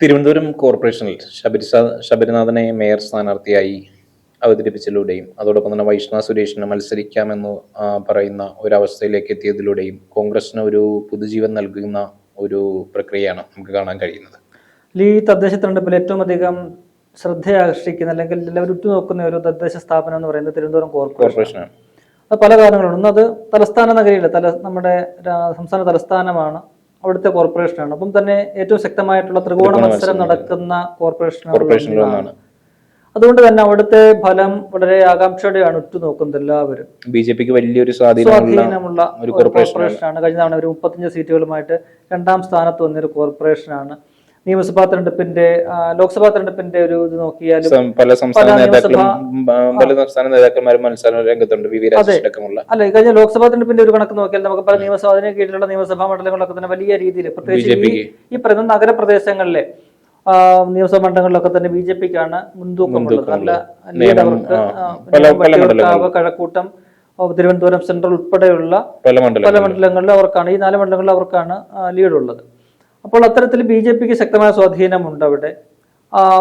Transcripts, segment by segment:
തിരുവനന്തപുരം കോർപ്പറേഷനിൽ ശബരിസ ശബരിനാഥനെ മേയർ സ്ഥാനാർത്ഥിയായി അവതരിപ്പിച്ചതിലൂടെയും അതോടൊപ്പം തന്നെ വൈഷ്ണവ സുരേഷിന് മത്സരിക്കാമെന്ന് പറയുന്ന ഒരവസ്ഥയിലേക്ക് എത്തിയതിലൂടെയും കോൺഗ്രസിന് ഒരു പുതുജീവൻ നൽകുന്ന ഒരു പ്രക്രിയയാണ് നമുക്ക് കാണാൻ കഴിയുന്നത്. ഈ തദ്ദേശ തെരഞ്ഞെടുപ്പിൽ ഏറ്റവും അധികം ശ്രദ്ധയാകർഷിക്കുന്ന അല്ലെങ്കിൽ എല്ലാവരും ഉറ്റുനോക്കുന്ന ഒരു തദ്ദേശ സ്ഥാപനം എന്ന് പറയുന്നത് തിരുവനന്തപുരം കോർപ്പറേഷനാണ്. അത് പല കാരണങ്ങളുണ്ട്. ഒന്ന് അത് തലസ്ഥാന നഗരിയിലെ തല നമ്മുടെ സംസ്ഥാന തലസ്ഥാനമാണ് അവിടുത്തെ കോർപ്പറേഷനാണ്. അപ്പം തന്നെ ഏറ്റവും ശക്തമായിട്ടുള്ള ത്രികോണ മത്സരം നടക്കുന്ന കോർപ്പറേഷനാണ് അതുകൊണ്ട് തന്നെ അവിടുത്തെ ഫലം വളരെ ആകാംക്ഷയോടെയാണ് ഉറ്റുനോക്കുന്നത് എല്ലാവരും. ബി ജെ പിക്ക് വലിയൊരു സ്വാധീനമുള്ള ഒരു. കോർപ്പറേഷനാണ്. കഴിഞ്ഞ തവണ ഒരു മുപ്പത്തഞ്ച് സീറ്റുകളുമായിട്ട് രണ്ടാം സ്ഥാനത്ത് വന്നൊരു കോർപ്പറേഷനാണ്. നിയമസഭാ തെരഞ്ഞെടുപ്പിന്റെ ലോക്സഭാ തെരഞ്ഞെടുപ്പിന്റെ ഒരു ഇത് നോക്കിയാലും പല സംസ്ഥാന നേതാക്കളും പല സംസ്ഥാന നേതാക്കന്മാരും മത്സര രംഗത്തുണ്ട്. വി. വി. അല്ല കഴിഞ്ഞ ലോക്സഭാ തെരഞ്ഞെടുപ്പിന്റെ ഒരു കണക്ക് നോക്കിയാൽ നമുക്ക് പല നിയമസഭ അതിന് കീഴിലുള്ള നിയമസഭാ മണ്ഡലങ്ങളിലൊക്കെ തന്നെ വലിയ രീതിയിൽ പ്രത്യേകിച്ച് ഈ പറയുന്ന നഗരപ്രദേശങ്ങളിലെ നിയമസഭാ മണ്ഡലങ്ങളിലൊക്കെ തന്നെ ബി ജെ പിക്കാണ് മുൻതൂക്കമുള്ളത് നല്ല അവർക്ക്. കഴക്കൂട്ടം തിരുവനന്തപുരം സെൻട്രൽ ഉൾപ്പെടെയുള്ള പല മണ്ഡലങ്ങളിൽ മണ്ഡലങ്ങളിലും അവർക്കാണ് ഈ നാല് മണ്ഡലങ്ങളിൽ അവർക്കാണ് ലീഡ് ഉള്ളത് അപ്പോൾ അത്തരത്തിൽ ബി ജെ പിക്ക് ശക്തമായ സ്വാധീനമുണ്ട് അവിടെ.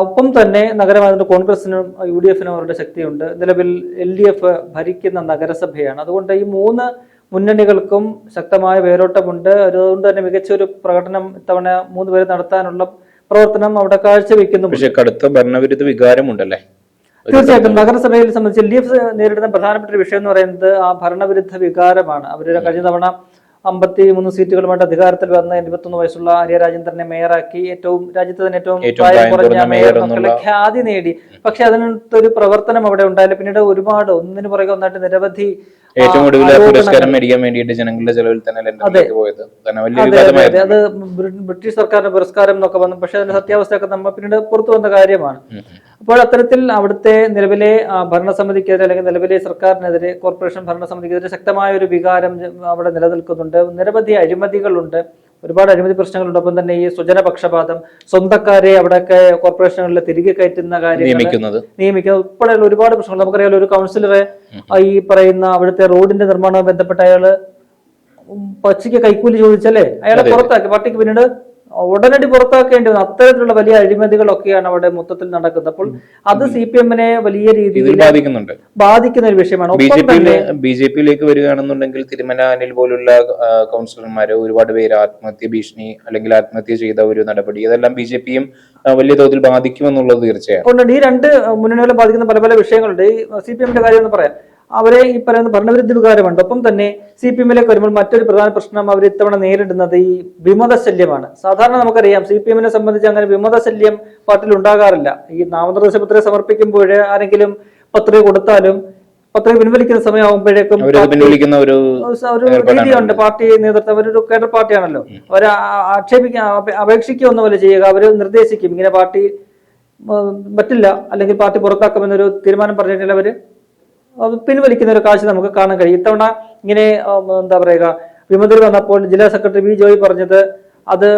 ഒപ്പം തന്നെ നഗരമായതുകൊണ്ട് കോൺഗ്രസിനും യു ഡി എഫിനും അവരുടെ ശക്തിയുണ്ട്. നിലവിൽ എൽ ഡി എഫ് ഭരിക്കുന്ന നഗരസഭയാണ്. അതുകൊണ്ട് ഈ മൂന്ന് മുന്നണികൾക്കും ശക്തമായ വേരോട്ടമുണ്ട്. അതുകൊണ്ട് തന്നെ മികച്ച ഒരു പ്രകടനം ഇത്തവണ മൂന്ന് പേര് നടത്താനുള്ള പ്രവർത്തനം അവിടെ കാഴ്ചവെക്കുന്നു പക്ഷേ കടുത്ത ഭരണവിരുദ്ധ വികാരമുണ്ടല്ലേ? തീർച്ചയായിട്ടും. നഗരസഭയിൽ സംബന്ധിച്ച് എൽ ഡി എഫ് നേരിടുന്ന പ്രധാനപ്പെട്ട ഒരു വിഷയം എന്ന് പറയുന്നത് ആ ഭരണവിരുദ്ധ വികാരമാണ്. അവരുടെ കഴിഞ്ഞ തവണ അമ്പത്തി മൂന്ന് സീറ്റുകളുമായിട്ട് അധികാരത്തിൽ വന്ന ഇരുപത്തൊന്ന് വയസ്സുള്ള ആര്യ രാജേന്ദ്രനെ മേയറാക്കി ഏറ്റവും രാജ്യത്ത് തന്നെ ഏറ്റവും പ്രായം കുറഞ്ഞ മേയർ എന്നുള്ള- ഖ്യാതി നേടി. പക്ഷെ അതിനൊരു പ്രവർത്തനം അവിടെ ഉണ്ടായില്ല. പിന്നീട് ഒരുപാട് ഒന്നിനു പുറകെ ഒന്നായിട്ട് നിരവധി ഏറ്റവും ഒടുവിൽ പുരസ്കാരം മേടിക്കാൻ വേണ്ടിയിട്ട് ജനങ്ങളുടെ ചെലവിൽ തന്നെ ലണ്ടനിലേക്ക് പോയത്? കാരണം വലിയ അതെ ബ്രിട്ടീഷ് സർക്കാരിന്റെ പുരസ്കാരം എന്നൊക്കെ വന്നു. പക്ഷെ അതിന്റെ സത്യാവസ്ഥയൊക്കെ നമ്മൾ പിന്നീട് പുറത്തു വന്ന കാര്യമാണ്. അപ്പോൾ അത്തരത്തിൽ അവിടുത്തെ നിലവിലെ ഭരണസമിതിക്കെതിരെ അല്ലെങ്കിൽ നിലവിലെ സർക്കാരിനെതിരെ കോർപ്പറേഷൻ ഭരണസമിതിക്കെതിരെ ശക്തമായ ഒരു വികാരം അവിടെ നിലനിൽക്കുന്നുണ്ട്. നിരവധി അഴിമതികളുണ്ട്. ഒരുപാട് അഴിമതി പ്രശ്നങ്ങളുണ്ട്. ഒപ്പം തന്നെ ഈ സുജന പക്ഷപാതം സ്വന്തക്കാരെ അവിടെയൊക്കെ കോർപ്പറേഷനുകളിൽ തിരികെ കയറ്റുന്ന കാര്യം നിയമിക്കുന്നത്. നിയമിക്കുന്നത് ഉൾപ്പെടെയുള്ള ഒരുപാട് പ്രശ്നങ്ങൾ. നമുക്കറിയാലോ ഒരു കൗൺസിലറെ ഈ പറയുന്ന അവിടുത്തെ റോഡിന്റെ നിർമ്മാണവുമായി ബന്ധപ്പെട്ട അയാൾ പച്ചയ്ക്ക് കൈക്കൂലി ചോദിച്ചല്ലേ? അയാളെ പുറത്താക്കി. പാർട്ടിക്ക് പിന്നീട് ഉടനടി പുറത്താക്കേണ്ടി വന്നു അത്തരത്തിലുള്ള വലിയ അഴിമതികളൊക്കെയാണ് അവിടെ മൊത്തത്തിൽ നടക്കുന്നത്. അപ്പോൾ അത് സി പി എമ്മിനെ വലിയ രീതിയിൽ ബാധിക്കുന്നുണ്ട്. ബാധിക്കുന്ന ഒരു വിഷയമാണ്. ബി ജെ പിയിലേക്ക് വരികയാണെന്നുണ്ടെങ്കിൽ തിരുമല അനിൽ പോലുള്ള കൗൺസിലർമാര് ഒരുപാട് പേര് ആത്മഹത്യ ഭീഷണി അല്ലെങ്കിൽ ആത്മഹത്യ ചെയ്ത ഒരു നടപടി ഇതെല്ലാം ബി ജെ പിയും വലിയ തോതിൽ ബാധിക്കുമെന്നുള്ളത് തീർച്ചയാണ് ഈ രണ്ട് മുന്നണികളെ ബാധിക്കുന്ന പല പല വിഷയങ്ങളുണ്ട്. ഈ സി പി എമ്മിന്റെ കാര്യം എന്ന് പറയാം. അവരെ ഈ പറയുന്ന ഭരണവിരുദ്ധ വികാരമുണ്ട് ഒപ്പം തന്നെ സി പി എമ്മിലേക്ക് വരുമ്പോൾ മറ്റൊരു പ്രധാന പ്രശ്നം അവർ ഇത്തവണ നേരിടുന്നത് ഈ വിമതശല്യമാണ്. സാധാരണ നമുക്കറിയാം സി പി എമ്മിനെ സംബന്ധിച്ച് അങ്ങനെ വിമതശല്യം പാർട്ടിയിൽ ഉണ്ടാകാറില്ല. ഈ നാമനിർദ്ദേശ പത്രിക സമർപ്പിക്കുമ്പോൾ ആരെങ്കിലും പത്രിക കൊടുത്താലും പത്രിക പിൻവലിക്കുന്ന സമയമാകുമ്പോഴേക്കും ഒരു രീതിയുണ്ട്. പാർട്ടി നേതൃത്വം അവരൊരു കേഡർ പാർട്ടിയാണല്ലോ. അവർ ആക്ഷേപിക്കുക അപേ- അപേക്ഷിക്കുക ഒന്നും പോലെ ചെയ്യുക. അവർ നിർദ്ദേശിക്കും. ഇങ്ങനെ പാർട്ടി പറ്റില്ല. അല്ലെങ്കിൽ പാർട്ടി പുറത്താക്കുമെന്നൊരു തീരുമാനം പറഞ്ഞിട്ടില്ല അവർ. അത് പിൻവലിക്കുന്ന ഒരു കാഴ്ച നമുക്ക് കാണാൻ കഴിയും. ഇത്തവണ ഇങ്ങനെ എന്താ പറയുക വിമതിൽ വന്നപ്പോൾ ജില്ലാ സെക്രട്ടറി വി ജോയി പറഞ്ഞത് അത്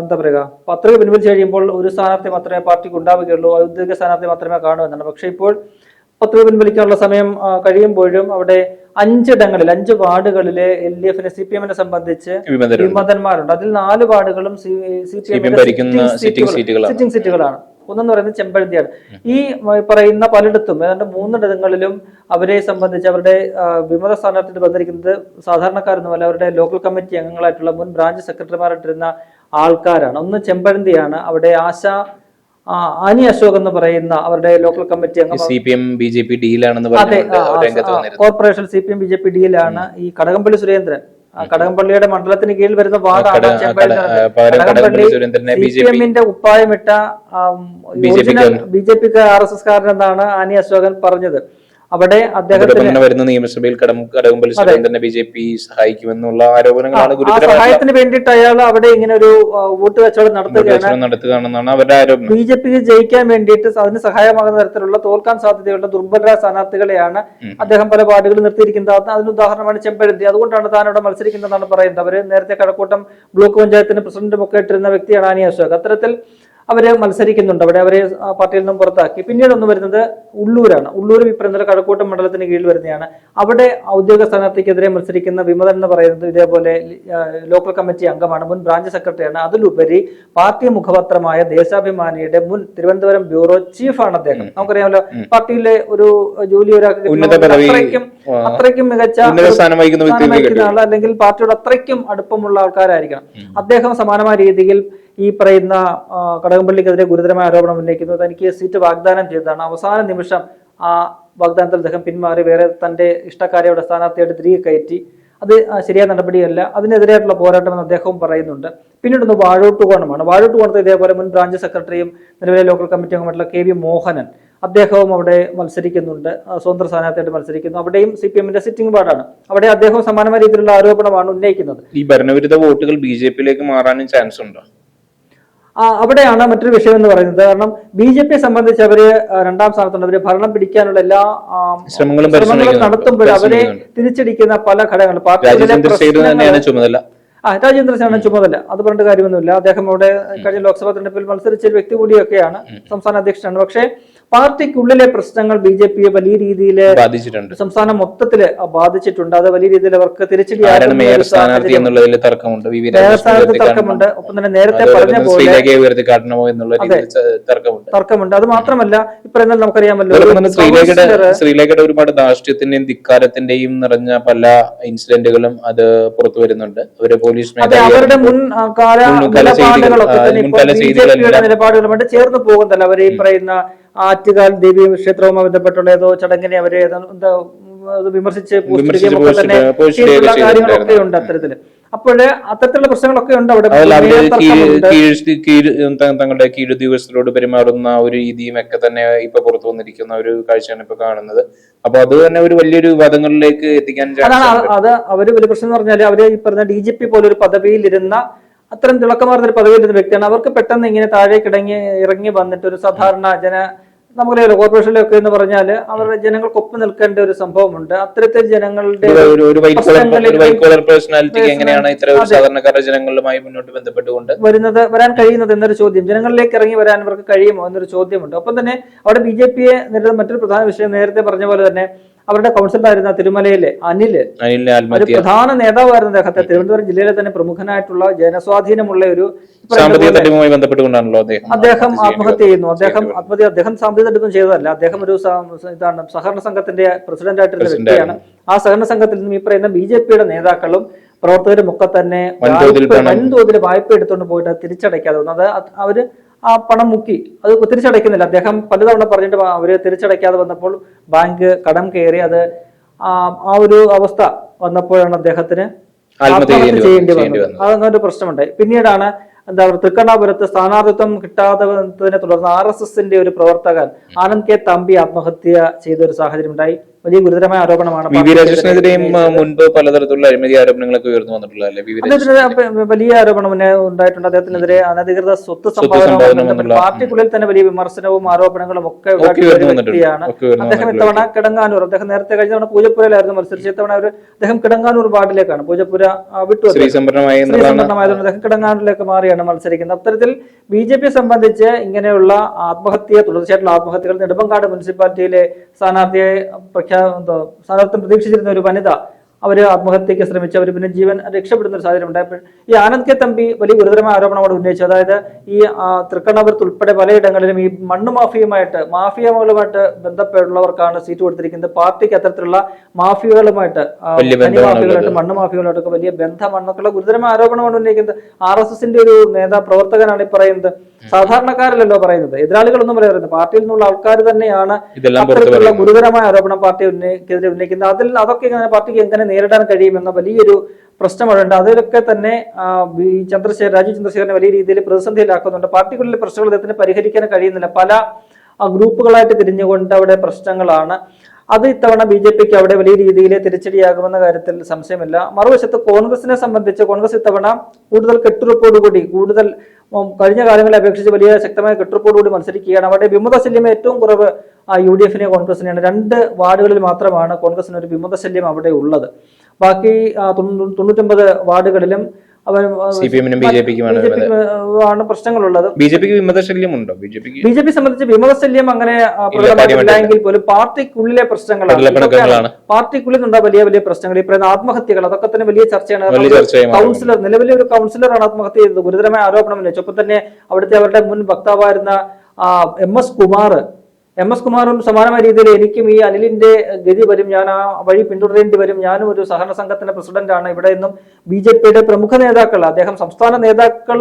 എന്താ പറയുക പത്രിക പിൻവലിച്ചു കഴിയുമ്പോൾ ഒരു സ്ഥാനാർത്ഥി മാത്രമേ പാർട്ടിക്ക് ഉണ്ടാവുകയുള്ളൂ ഔദ്യോഗിക സ്ഥാനാർത്ഥി മാത്രമേ കാണൂ എന്നാണ് പക്ഷേ ഇപ്പോൾ പത്രിക പിൻവലിക്കാനുള്ള സമയം കഴിയുമ്പോഴും അവിടെ അഞ്ചിടങ്ങളിൽ അഞ്ച് വാർഡുകളിലെ എൽ ഡി എഫിനെ സി പി എമ്മിനെ സംബന്ധിച്ച് വിമതന്മാരുണ്ട്. അതിൽ നാല് വാർഡുകളും സി പി sitting സിറ്റിംഗ് സീറ്റുകളാണ് ഒന്നെന്ന് പറയുന്നത് ചെമ്പഴുതിയാണ് ഈ പറയുന്ന പലയിടത്തും ഏതാണ്ട് മൂന്നിടങ്ങളിലും അവരെ സംബന്ധിച്ച് അവരുടെ വിമത സ്ഥാനാർത്ഥികൾ വന്നിരിക്കുന്നത് സാധാരണക്കാരൊന്നുമല്ല അവരുടെ ലോക്കൽ കമ്മിറ്റി അംഗങ്ങളായിട്ടുള്ള മുൻ ബ്രാഞ്ച് സെക്രട്ടറിമാരായിട്ടിരുന്ന ആൾക്കാരാണ്. ഒന്ന് ചെമ്പഴന്തിയാണ്. അവിടെ ആശ ആനി അശോക് എന്ന് പറയുന്ന അവരുടെ ലോക്കൽ കമ്മിറ്റി അംഗം C P M B J P ഡിയിലാണ് അതെ പറഞ്ഞുകൊണ്ട് ആ, ആ, രംഗത്ത് corporation C P M B J P ഡിയിലാണ് ഈ കടകംപള്ളി സുരേന്ദ്രൻ. കടകംപള്ളിയുടെ മണ്ഡലത്തിന് കീഴിൽ വരുന്ന വാർഡാണ് ഉപ്പായമിട്ട ബി ജെ പിക്ക് ആർ എസ് എസ് കാരനെന്നാണ് ആനി അശോകൻ പറഞ്ഞത്. അവിടെ അദ്ദേഹത്തിന് വരുന്ന നിയമസഭയിൽ കടം കടകംപള്ളി സുരേന്ദ്രനെ ബി ജെ പി സഹായിക്കുമെന്നുള്ള ആരോപണങ്ങളാണ് സഹായത്തിന് വേണ്ടിയിട്ട് അയാൾ അവിടെ ഇങ്ങനെ ഒരു വോട്ട് കച്ചവടം നടത്തുകയാണ്. നടത്തുകയാണെന്നാണ് അവരുടെ ആരോപണം. ബി ജെ പിക്ക് ജയിക്കാൻ വേണ്ടിയിട്ട് അതിന് സഹായമാകുന്ന തരത്തിലുള്ള തോൽക്കാൻ സാധ്യതയുള്ള ദുർബലരായ സ്ഥാനാർത്ഥികളെയാണ് അദ്ദേഹം പല വാർഡുകളിൽ നിർത്തിയിരിക്കുന്നത്. അതിന് ഉദാഹരണമാണ് ചെമ്പഴന്തി അതുകൊണ്ടാണ് താൻ അവിടെ മത്സരിക്കുന്നതെന്നാണ് പറയുന്നത്. അവർ നേരത്തെ കടക്കൂട്ടം ബ്ലോക്ക് പഞ്ചായത്തിന് പ്രസിഡന്റും ഒക്കെ ഇട്ടിരുന്ന വ്യക്തിയാണ് ആനി അശോക്. അത്തരത്തിൽ അവർ മത്സരിക്കുന്നുണ്ട്. അവിടെ അവരെ പാർട്ടിയിൽ നിന്നും പുറത്താക്കി. പിന്നീട് ഒന്ന് വരുന്നത് ഉള്ളൂരാണ്. ഉള്ളൂർ ഈ കടക്കൂട്ടം കഴക്കൂട്ടം മണ്ഡലത്തിന് കീഴിൽ വരുന്നതാണ് അവിടെ ഔദ്യോഗിക സ്ഥാനാർത്ഥിക്കെതിരെ മത്സരിക്കുന്ന വിമതൻ എന്ന് പറയുന്നത് ഇതേപോലെ ലോക്കൽ കമ്മിറ്റി അംഗമാണ് മുൻ ബ്രാഞ്ച് സെക്രട്ടറിയാണ്. അതിലുപരി പാർട്ടി മുഖപത്രമായ ദേശാഭിമാനിയുടെ മുൻ തിരുവനന്തപുരം ബ്യൂറോ ചീഫാണ് അദ്ദേഹം. നമുക്കറിയാമല്ലോ പാർട്ടിയിലെ ഒരു ജോലി ഒരാൾക്ക് അത്രയ്ക്കും അത്രയ്ക്കും മികച്ച വഹിക്കുന്ന ആൾ അല്ലെങ്കിൽ പാർട്ടിയോട് അത്രയ്ക്കും അടുപ്പമുള്ള ആൾക്കാരായിരിക്കണം. അദ്ദേഹം സമാനമായ രീതിയിൽ ഈ പറയുന്ന കടകംപള്ളിക്കെതിരെ ഗുരുതരമായ ആരോപണം ഉന്നയിക്കുന്നു. തനിക്ക് സീറ്റ് വാഗ്ദാനം ചെയ്തതാണ്. അവസാന നിമിഷം ആ വാഗ്ദാനത്തിൽ അദ്ദേഹം പിന്മാറി. വേറെ തന്റെ ഇഷ്ടക്കാരെ അവിടെ സ്ഥാനാർത്ഥിയായിട്ട് തിരികെ കയറ്റി. അത് ശരിയായ നടപടിയല്ല. അതിനെതിരായിട്ടുള്ള പോരാട്ടമെന്ന് അദ്ദേഹവും പറയുന്നുണ്ട്. പിന്നീട് ഒന്ന് വാഴോട്ടുകോണമാണ് വാഴോട്ടുകോണത്ത് ഇതേപോലെ മുൻ ബ്രാഞ്ച് സെക്രട്ടറിയും നിലവിലെ ലോക്കൽ കമ്മിറ്റി അംഗമായിട്ടുള്ള കെ വി മോഹനൻ അദ്ദേഹവും അവിടെ മത്സരിക്കുന്നുണ്ട്. സ്വതന്ത്ര സ്ഥാനാർത്ഥിയായിട്ട് മത്സരിക്കുന്നു. അവിടെയും സി പി എമ്മിന്റെ സിറ്റിംഗ് വാർഡാണ്. അവിടെ അദ്ദേഹം സമാനമായ രീതിയിലുള്ള ആരോപണമാണ് ഉന്നയിക്കുന്നത്. ഈ ഭരണവിരുദ്ധ വോട്ടുകൾ ബി ജെ പിയിലേക്ക് മാറാനും ചാൻസ് ഉണ്ടോ അവിടെയാണ് മറ്റൊരു വിഷയം എന്ന് പറയുന്നത്. കാരണം ബി ജെ പിയെ സംബന്ധിച്ച് അവർ രണ്ടാം സ്ഥാനത്തുണ്ട്. അവർ ഭരണം പിടിക്കാനുള്ള എല്ലാ ശ്രമങ്ങളും നടത്തുമ്പോൾ അവരെ തിരിച്ചടിക്കുന്ന പല ഘടകങ്ങളും. പാർട്ടിയിലെ രാജേന്ദ്ര സേന ചുമതല. അത് പറഞ്ഞിട്ട് കാര്യമൊന്നുമില്ല. അദ്ദേഹം അവിടെ കഴിഞ്ഞ ലോക്സഭാ തെരഞ്ഞെടുപ്പിൽ മത്സരിച്ച വ്യക്തി കൂടിയൊക്കെയാണ് സംസ്ഥാന അധ്യക്ഷനാണ്. പക്ഷേ പാർട്ടിക്കുള്ളിലെ പ്രശ്നങ്ങൾ ബി ജെ പിയെ വലിയ രീതിയിൽ ബാധിച്ചിട്ടുണ്ട്. സംസ്ഥാനം മൊത്തത്തിൽ ബാധിച്ചിട്ടുണ്ട്. അത് വലിയ രീതിയിൽ അവർക്ക് തിരിച്ചടി മേയർ ഒരു സ്ഥാനാർത്ഥി എന്നുള്ളതിൽ തർക്കമുണ്ട്. തർക്കമുണ്ട്? ഒപ്പം തന്നെ നേരത്തെ പറഞ്ഞ പോലെ കാട്ടണമോ എന്നുള്ള തർക്കമുണ്ട്. തർക്കമുണ്ട്. അത് മാത്രമല്ല ഇപ്പൊ എന്നാൽ നമുക്കറിയാമല്ലോ ശ്രീലേഖയുടെ ശ്രീലേഖയുടെ ഒരുപാട് ധാർഷ്ട്യത്തിന്റെയും ധിക്കാരത്തിന്റെയും നിറഞ്ഞ പല ഇൻസിഡന്റുകളും അത് പുറത്തു വരുന്നുണ്ട്. അവർ പോലീസ് അവരുടെ മുൻകാല നിലപാടുകളൊക്കെ നിലപാടുകളുമായിട്ട് ചേർന്ന് പോകുന്നല്ല അവർ ഈ പറയുന്ന ആറ്റുകാൽ ദേവി ക്ഷേത്രവുമായി ബന്ധപ്പെട്ടുള്ള ഏതോ ചടങ്ങിനെ അവർ എന്താ വിമർശിച്ച് കാര്യങ്ങളൊക്കെ ഉണ്ട് അത്തരത്തിൽ അപ്പോഴേ അത്തരത്തിലുള്ള പ്രശ്നങ്ങളൊക്കെ ഉണ്ട് അവിടെ. തങ്ങളുടെ കീഴുദ്യോഗസ്ഥരോട് പെരുമാറുന്ന ഒരു രീതിയും ഒക്കെ തന്നെ ഇപ്പൊ പുറത്തു വന്നിരിക്കുന്ന ഒരു കാഴ്ചയാണ് ഇപ്പൊ കാണുന്നത്. അപ്പൊ അത് തന്നെ ഒരു വലിയൊരു വിവാദങ്ങളിലേക്ക് എത്തിക്കാൻ അത് അവർ വലിയ പ്രശ്നം എന്ന് പറഞ്ഞാൽ അവർ ഈ പറഞ്ഞ ഡി ജി പി പോലെ ഒരു പദവിയിലിരുന്ന അത്തരം തിളക്കമാർന്ന ഒരു പദവിയിലിരുന്ന വ്യക്തിയാണ്. അവർക്ക് പെട്ടെന്ന് ഇങ്ങനെ താഴേക്കിടങ്ങി ഇറങ്ങി വന്നിട്ട് ഒരു സാധാരണ ജന നമുക്കറിയാലോ കോർപ്പറേഷനിലൊക്കെ എന്ന് പറഞ്ഞാൽ അവരുടെ ജനങ്ങൾക്കൊപ്പം നിൽക്കേണ്ട ഒരു സംഭവമുണ്ട്. അത്തരത്തിൽ ജനങ്ങളുടെ എങ്ങനെയാണ്. സാധാരണക്കാരുടെ ജനങ്ങളുമായി മുന്നോട്ട് ബന്ധപ്പെട്ടുകൊണ്ട്? വരുന്നത് വരാൻ കഴിയുന്നത് എന്നൊരു ചോദ്യം. ജനങ്ങളിലേക്ക് ഇറങ്ങി വരാൻ അവർക്ക് കഴിയുമോ എന്നൊരു ചോദ്യമുണ്ട്. ഒപ്പം തന്നെ അവിടെ ബി ജെ പിയെ നേരിടുന്ന മറ്റൊരു പ്രധാന വിഷയം നേരത്തെ പറഞ്ഞ പോലെ തന്നെ അവരുടെ കൗൺസിലറായിരുന്ന തിരുമലയിലെ അനിൽ ഒരു പ്രധാന നേതാവായിരുന്നു അദ്ദേഹത്തെ. തിരുവനന്തപുരം ജില്ലയിലെ തന്നെ പ്രമുഖനായിട്ടുള്ള ജനസ്വാധീനമുള്ള ഒരു ബന്ധപ്പെട്ടുകൊണ്ടാണല്ലോ അദ്ദേഹം ആത്മഹത്യ ചെയ്യുന്നു. അദ്ദേഹം ആത്മഹത്യ അദ്ദേഹം സാമ്പത്തിക തട്ടിപ്പും ചെയ്തതല്ല. അദ്ദേഹം ഒരു ഇതാണ് സഹകരണ സംഘത്തിന്റെ പ്രസിഡന്റ് ആയിട്ടുള്ള വ്യക്തിയാണ്. ആ സഹകരണ സംഘത്തിൽ നിന്നും ഈ പറയുന്ന ബി ജെ പിയുടെ നേതാക്കളും പ്രവർത്തകരും ഒക്കെ തന്നെ വൻതോതിൽ വായ്പ- എടുത്തുകൊണ്ട് പോയിട്ട് തിരിച്ചടയ്ക്കാതെ അത് അവർ ആ പണം മുക്കി. അത് തിരിച്ചടയ്ക്കുന്നില്ല. അദ്ദേഹം പലതവണ പറഞ്ഞിട്ട് അവർ അവർ തിരിച്ചടയ്ക്കാതെ വന്നപ്പോൾ ബാങ്ക് കടം കയറി അത് ആ ഒരു അവസ്ഥ വന്നപ്പോഴാണ് അദ്ദേഹത്തിന് ചെയ്യേണ്ടി വന്നത്. അതങ്ങനെ ഒരു പ്രശ്നമുണ്ടായി. പിന്നീടാണ് എന്താ പറയുക തൃക്കണ്ണാപുരത്ത് സ്ഥാനാർത്ഥിത്വം കിട്ടാത്തതിനെ തുടർന്ന് ആർ എസ് എസിന്റെ ഒരു പ്രവർത്തകൻ ആനന്ദ് കെ തമ്പി ആത്മഹത്യ ചെയ്ത ഒരു സാഹചര്യം ഉണ്ടായി വലിയ ഗുരുതരമായ ആരോപണമാണ് രാജേഷിനെതിരെയും മുൻപ് പലതരത്തിലുള്ള അഴിമതി ആരോപണങ്ങളൊക്കെ ഉയർന്നു വന്നിട്ടുള്ള വലിയ ആരോപണം ഉണ്ടായിട്ടുണ്ട്. അദ്ദേഹത്തിനെതിരെ അനധികൃത സ്വത്ത് പാർട്ടിക്കുള്ളിൽ തന്നെ വലിയ വിമർശനവും ആരോപണങ്ങളും ഒക്കെ. വ്യക്തിയാണ് അദ്ദേഹം ഇത്തവണ കിടങ്ങാനൂർ. അദ്ദേഹം നേരത്തെ കഴിഞ്ഞ തവണ പൂജപ്പുരയിലായിരുന്നു മത്സരിച്ച് ഇത്തവണ അവർ അദ്ദേഹം കിടങ്ങാനൂർ വാർഡിലേക്കാണ്. പൂജപ്പുര വിട്ടു അദ്ദേഹം കിടങ്ങാനൂരിലേക്ക് മാറിയാണ്. മത്സരിക്കുന്നത്. അത്തരത്തിൽ ബി ജെ പിയെ സംബന്ധിച്ച് ഇങ്ങനെയുള്ള ആത്മഹത്യ തുടർച്ചയായിട്ടുള്ള ആത്മഹത്യകൾ നെടുമ്പങ്കാട് മുനിസിപ്പാലിറ്റിയിലെ സ്ഥാനാർത്ഥിയെ പ്രഖ്യാ എന്തോ സ്ഥാനാർത്ഥി പ്രതീക്ഷിച്ചിരുന്ന ഒരു വനിത അവർ ആത്മഹത്യയ്ക്ക് ശ്രമിച്ച്. അവർ പിന്നെ ജീവൻ രക്ഷപ്പെടുന്ന ഒരു സാഹചര്യം ഉണ്ടായപ്പോൾ ഈ ആനന്ദ് കെ തമ്പി വലിയ ഗുരുതരമായ ആരോപണമാണ് ഉന്നയിച്ചു. അതായത് ഈ തൃക്കണ്ണപുരത്ത് ഉൾപ്പെടെ പലയിടങ്ങളിലും ഈ മണ്ണ് മാഫിയുമായിട്ട് മാഫിയകളുമായിട്ട് ബന്ധപ്പെട്ടുള്ളവർക്കാണ് സീറ്റ് കൊടുത്തിരിക്കുന്നത്. പാർട്ടിക്ക് അത്തരത്തിലുള്ള മാഫിയകളുമായിട്ട് മാഫിയകളായിട്ട്. മണ്ണ് മാഫിയകളായിട്ടൊക്കെ വലിയ ബന്ധമാണെന്നൊക്കെയുള്ള ഗുരുതരമായ ആരോപണമാണ് ഉന്നയിക്കുന്നത്. ആർ എസ് എസിന്റെ ഒരു നേതാ പ്രവർത്തകനാണ് ഈ പറയുന്നത്. സാധാരണക്കാരല്ലല്ലോ പറയുന്നത്. എതിരാളികളൊന്നും പറയുന്നത് പാർട്ടിയിൽ നിന്നുള്ള ആൾക്കാർ തന്നെയാണ് അത്തരത്തിലുള്ള ഗുരുതരമായ ആരോപണം പാർട്ടി ഉന്നയിക്കെതിരെ ഉന്നയിക്കുന്നത്. അതിൽ അതൊക്കെ പാർട്ടിക്ക് എങ്ങനെ നേരിടാൻ കഴിയുമെന്ന വലിയൊരു പ്രശ്നമുണ്ട്. അതിലൊക്കെ തന്നെ ഈ ചന്ദ്രശേഖർ രാജീവ് ചന്ദ്രശേഖരനെ വലിയ രീതിയിൽ പ്രതിസന്ധിയിലാക്കുന്നുണ്ട്. പാർട്ടിക്കുള്ളിലെ പ്രശ്നങ്ങൾ അദ്ദേഹത്തിന് പരിഹരിക്കാൻ കഴിയുന്നില്ല. പല ഗ്രൂപ്പുകളായിട്ട് തിരിഞ്ഞുകൊണ്ട് അവിടെ പ്രശ്നങ്ങളാണ്. അത് ഇത്തവണ ബി ജെ പിക്ക് അവിടെ വലിയ രീതിയിൽ തിരിച്ചടിയാകുമെന്ന കാര്യത്തിൽ സംശയമില്ല. മറുവശത്ത് കോൺഗ്രസിനെ സംബന്ധിച്ച് കോൺഗ്രസ് ഇത്തവണ കൂടുതൽ കെട്ടുറപ്പോടുകൂടി കൂടുതൽ കഴിഞ്ഞ കാലങ്ങളെ അപേക്ഷിച്ച് വലിയ ശക്തമായ കെട്ടുറപ്പോടുകൂടി മത്സരിക്കുകയാണ്. അവിടെ വിമത ശല്യം ഏറ്റവും കുറവ് യു ഡി എഫിനെ കോൺഗ്രസിനെയാണ് രണ്ട് വാർഡുകളിൽ മാത്രമാണ് കോൺഗ്രസിന് ഒരു വിമതശല്യം അവിടെ ഉള്ളത്. ബാക്കി തൊണ്ണൂറ്റൊമ്പത് വാർഡുകളിലും ആണ് പ്രശ്നങ്ങളുള്ളത്. ബി ജെ പിക്ക് വിമതശല്യമുണ്ടോ ബി ജെ പിക്ക്? ബി ജെ പി സംബന്ധിച്ച് വിമതശല്യം അങ്ങനെ പ്രകടമായിട്ടില്ലെങ്കിൽ പോലും പാർട്ടിക്കുള്ളിലെ പ്രശ്നങ്ങളാണ്. പാർട്ടിക്കുള്ളിൽ നിന്നുണ്ടാ വലിയ വലിയ പ്രശ്നങ്ങൾ. ഈ പറയുന്ന ആത്മഹത്യകൾ അതൊക്കെ തന്നെ വലിയ ചർച്ചയാണ്. കൗൺസിലർ നിലവിലെ ഒരു കൗൺസിലറാണ് ആത്മഹത്യ ചെയ്തത്. ഗുരുതരമായ ആരോപണം ഉന്നയിച്ചു. ഒപ്പം തന്നെ അവിടുത്തെ അവരുടെ മുൻ വക്താവായിരുന്ന M S Kumar M S കുമാറും സമാനമായ രീതിയിൽ എനിക്കും ഈ അനിലിന്റെ ഗതി വരും. ഞാൻ ആ വഴി പിന്തുടരേണ്ടി വരും. ഞാനും ഒരു സഹകരണ സംഘത്തിന്റെ പ്രസിഡന്റാണ് ഇവിടെ നിന്നും ബി ജെ പിയുടെ പ്രമുഖ നേതാക്കൾ അദ്ദേഹം സംസ്ഥാന നേതാക്കൾ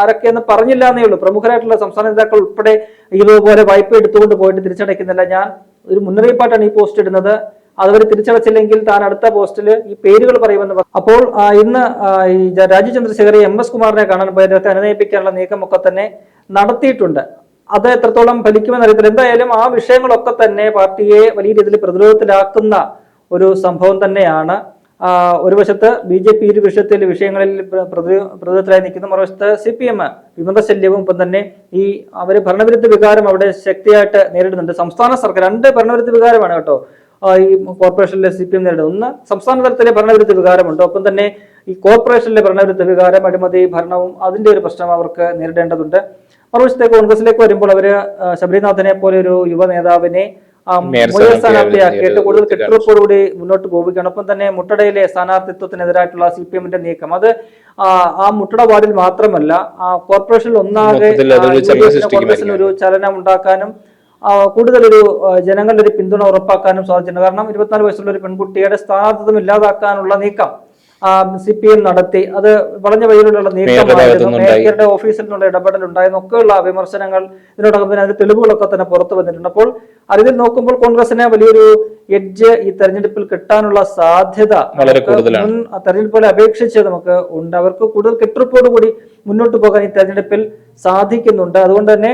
ആരൊക്കെയെന്ന് പറഞ്ഞില്ല എന്നേ ഉള്ളൂ. പ്രമുഖരായിട്ടുള്ള സംസ്ഥാന നേതാക്കൾ ഉൾപ്പെടെ ഇതുപോലെ വായ്പ എടുത്തുകൊണ്ട് പോയിട്ട് തിരിച്ചടയ്ക്കുന്നില്ല. ഞാൻ ഒരു മുന്നറിയിപ്പായിട്ടാണ് ഈ പോസ്റ്റ് ഇടുന്നത്. അതുവരെ തിരിച്ചടച്ചില്ലെങ്കിൽ താൻ അടുത്ത പോസ്റ്റിൽ ഈ പേരുകൾ പറയുമെന്ന് പറഞ്ഞു അപ്പോൾ ഇന്ന് രാജീവ് ചന്ദ്രശേഖരെ എം എസ് കുമാറിനെ കാണാൻ പോയി അദ്ദേഹത്തെ അനുനയിപ്പിക്കാനുള്ള നീക്കമൊക്കെ തന്നെ നടത്തിയിട്ടുണ്ട്. അത് എത്രത്തോളം ഫലിക്കുമെന്ന് അറിയത്തില്ല. എന്തായാലും ആ വിഷയങ്ങളൊക്കെ തന്നെ പാർട്ടിയെ വലിയ രീതിയിൽ പ്രതിരോധത്തിലാക്കുന്ന ഒരു സംഭവം തന്നെയാണ്. ഒരു വശത്ത് ബി ജെ പി ഇരു വിഷയത്തിൽ വിഷയങ്ങളിൽ പ്ര- പ്രതി- പ്രതിരോധത്തിലായി നിൽക്കുന്നു മറുവശത്ത് സി പി എം വിമതശല്യവും ഇപ്പം തന്നെ ഈ അവർ ഭരണവിരുദ്ധ വികാരം അവിടെ ശക്തിയായിട്ട് നേരിടുന്നുണ്ട്. സംസ്ഥാന സർക്കാർ രണ്ട് ഭരണവിരുദ്ധ വികാരമാണ് കേട്ടോ. ഈ കോർപ്പറേഷനിലെ സി പി എം നേരിടുന്നത്. ഒന്ന് സംസ്ഥാന തലത്തിലെ ഭരണവിരുദ്ധ വികാരമുണ്ട്. ഒപ്പം തന്നെ ഈ കോർപ്പറേഷനിലെ ഭരണവിരുദ്ധ വികാരം അഴിമതി ഭരണവും അതിന്റെ ഒരു പ്രശ്നം അവർക്ക് നേരിടേണ്ടതുണ്ട്. മറുവശത്തെ കോൺഗ്രസിലേക്ക് വരുമ്പോൾ അവർ ശബരിനാഥനെ പോലെ ഒരു യുവ നേതാവിനെ സ്ഥാനാർത്ഥിയാക്കിയിട്ട് കൂടുതൽ കെട്ടിറപ്പോടുകൂടി മുന്നോട്ട് പോവുകയാണ്. ഒപ്പം തന്നെ മുട്ടടയിലെ സ്ഥാനാർത്ഥിത്വത്തിനെതിരായിട്ടുള്ള സി പി എമ്മിന്റെ നീക്കം. അത് ആ, മുട്ടട വാർഡിൽ മാത്രമല്ല ആ കോർപ്പറേഷനിൽ ഒന്നാകെ. കോൺഗ്രസിന് ഒരു ചലനം ഉണ്ടാക്കാനും കൂടുതൽ കൂടുതലൊരു ജനങ്ങളുടെ ഒരു പിന്തുണ ഉറപ്പാക്കാനും സാധിച്ചിട്ടുണ്ട്. കാരണം ഇരുപത്തിനാല് വയസ്സുള്ള ഒരു പെൺകുട്ടിയുടെ സ്ഥാനാർത്ഥിത്വം ഇല്ലാതാക്കാനുള്ള നീക്കം സി പി എം നടത്തി. അത് വളഞ്ഞ വഴിയിലുള്ള നീക്കമായിരുന്നു. മേയറുടെ ഓഫീസിൽ നിന്നുള്ള ഇടപെടൽ ഉണ്ടായിരുന്നു ഒക്കെയുള്ള വിമർശനങ്ങൾ ഇതിനോടകം തന്നെ അതിന്റെ തെളിവുകളൊക്കെ തന്നെ പുറത്തു വന്നിട്ടുണ്ട്. അപ്പോൾ അതിൽ നോക്കുമ്പോൾ കോൺഗ്രസിനെ വലിയൊരു എഡ്ജ് ഈ തെരഞ്ഞെടുപ്പിൽ കിട്ടാനുള്ള സാധ്യത. മുൻ തെരഞ്ഞെടുപ്പുകളെ അപേക്ഷിച്ച് നമുക്ക് ഉണ്ട്. അവർക്ക് കൂടുതൽ കെട്ടുറപ്പോട് കൂടി മുന്നോട്ട് പോകാൻ ഈ തെരഞ്ഞെടുപ്പിൽ സാധിക്കുന്നുണ്ട്. അതുകൊണ്ട് തന്നെ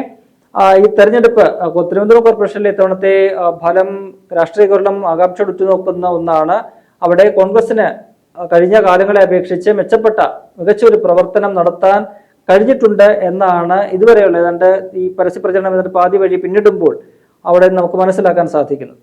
ഈ തെരഞ്ഞെടുപ്പ് തിരുവനന്തപുരം കോർപ്പറേഷനിലെ ഇത്തവണത്തെ ഫലം രാഷ്ട്രീയ കേരളം ആകാംക്ഷ ഉറ്റുനോക്കുന്ന ഒന്നാണ്. അവിടെ കോൺഗ്രസിന് കഴിഞ്ഞ കാലങ്ങളെ അപേക്ഷിച്ച് മെച്ചപ്പെട്ട മികച്ച ഒരു പ്രവർത്തനം നടത്താൻ കഴിഞ്ഞിട്ടുണ്ട് എന്നാണ് ഇതുവരെയുള്ള ഏതാണ്ട് ഈ പരസ്യപ്രചരണം എന്നിട്ട് പാതി വഴി പിന്നിടുമ്പോൾ അവിടെ നമുക്ക് മനസ്സിലാക്കാൻ സാധിക്കുന്നത്